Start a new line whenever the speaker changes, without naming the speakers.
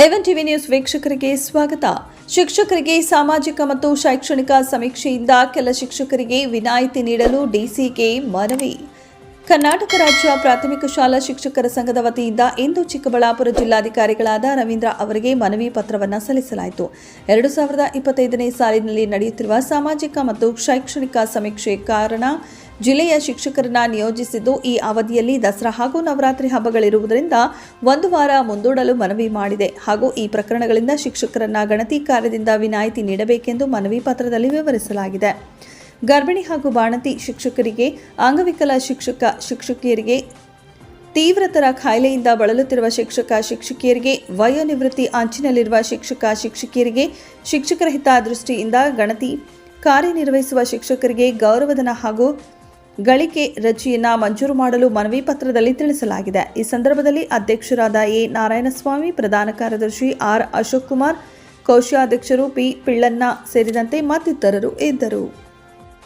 ಎವನ್ TV news ವೀಕ್ಷಕರಿಗೆ ಸ್ವಾಗತ. ಶಿಕ್ಷಕರಿಗೆ ಸಾಮಾಜಿಕ ಮತ್ತು ಶೈಕ್ಷಣಿಕ ಸಮೀಕ್ಷೆಯಿಂದ ಕೆಲ ಶಿಕ್ಷಕರಿಗೆ ವಿನಾಯಿತಿ ನೀಡಲು ಡಿಸಿಗೆ ಮನವಿ. ಕರ್ನಾಟಕ ರಾಜ್ಯ ಪ್ರಾಥಮಿಕ ಶಾಲಾ ಶಿಕ್ಷಕರ ಸಂಘದ ವತಿಯಿಂದ ಇಂದು ಚಿಕ್ಕಬಳ್ಳಾಪುರ ಜಿಲ್ಲಾಧಿಕಾರಿಗಳಾದ ರವೀಂದ್ರ ಅವರಿಗೆ ಮನವಿ ಪತ್ರವನ್ನು ಸಲ್ಲಿಸಲಾಯಿತು. ಎರಡು ಸಾವಿರದ ಇಪ್ಪತ್ತೈದನೇ ಸಾಲಿನಲ್ಲಿ ನಡೆಯುತ್ತಿರುವ ಸಾಮಾಜಿಕ ಮತ್ತು ಶೈಕ್ಷಣಿಕ ಸಮೀಕ್ಷೆ ಕಾರಣ ಜಿಲ್ಲೆಯ ಶಿಕ್ಷಕರನ್ನ ನಿಯೋಜಿಸಿದ್ದು ಈ ಅವಧಿಯಲ್ಲಿ ದಸರಾ ಹಾಗೂ ನವರಾತ್ರಿ ಹಬ್ಬಗಳಿರುವುದರಿಂದ ಒಂದು ವಾರ ಮುಂದೂಡಲು ಮನವಿ ಮಾಡಿದೆ. ಹಾಗೂ ಈ ಪ್ರಕರಣಗಳಿಂದ ಶಿಕ್ಷಕರನ್ನ ಗಣತಿ ಕಾರ್ಯದಿಂದ ವಿನಾಯಿತಿ ನೀಡಬೇಕೆಂದು ಮನವಿ ಪತ್ರದಲ್ಲಿ ವಿವರಿಸಲಾಗಿದೆ. ಗರ್ಭಿಣಿ ಹಾಗೂ ಬಾಣತಿ ಶಿಕ್ಷಕರಿಗೆ, ಅಂಗವಿಕಲ ಶಿಕ್ಷಕ ಶಿಕ್ಷಕಿಯರಿಗೆ, ತೀವ್ರತರ ಖಾಯಿಲೆಯಿಂದ ಬಳಲುತ್ತಿರುವ ಶಿಕ್ಷಕ ಶಿಕ್ಷಕಿಯರಿಗೆ, ವಯೋನಿವೃತ್ತಿ ಅಂಚಿನಲ್ಲಿರುವ ಶಿಕ್ಷಕ ಶಿಕ್ಷಕಿಯರಿಗೆ ಶಿಕ್ಷಕರ ಹಿತದೃಷ್ಟಿಯಿಂದ ಗಣತಿ ಕಾರ್ಯನಿರ್ವಹಿಸುವ ಶಿಕ್ಷಕರಿಗೆ ಗೌರವಧನ ಹಾಗೂ ಗಳಿಕೆ ರಜೆಯನ್ನ ಮಂಜೂರು ಮಾಡಲು ಮನವಿ ಪತ್ರದಲ್ಲಿ ತಿಳಿಸಲಾಗಿದೆ. ಈ ಸಂದರ್ಭದಲ್ಲಿ ಅಧ್ಯಕ್ಷರಾದ ಎ. ನಾರಾಯಣಸ್ವಾಮಿ, ಪ್ರಧಾನ ಕಾರ್ಯದರ್ಶಿ ಆರ್. ಅಶೋಕ್ ಕುಮಾರ್, ಕೋಶಾಧ್ಯಕ್ಷರು ಪಿ. ಪಿಳ್ಳಣ್ಣ ಸೇರಿದಂತೆ ಮತ್ತಿತರರು ಇದ್ದರು.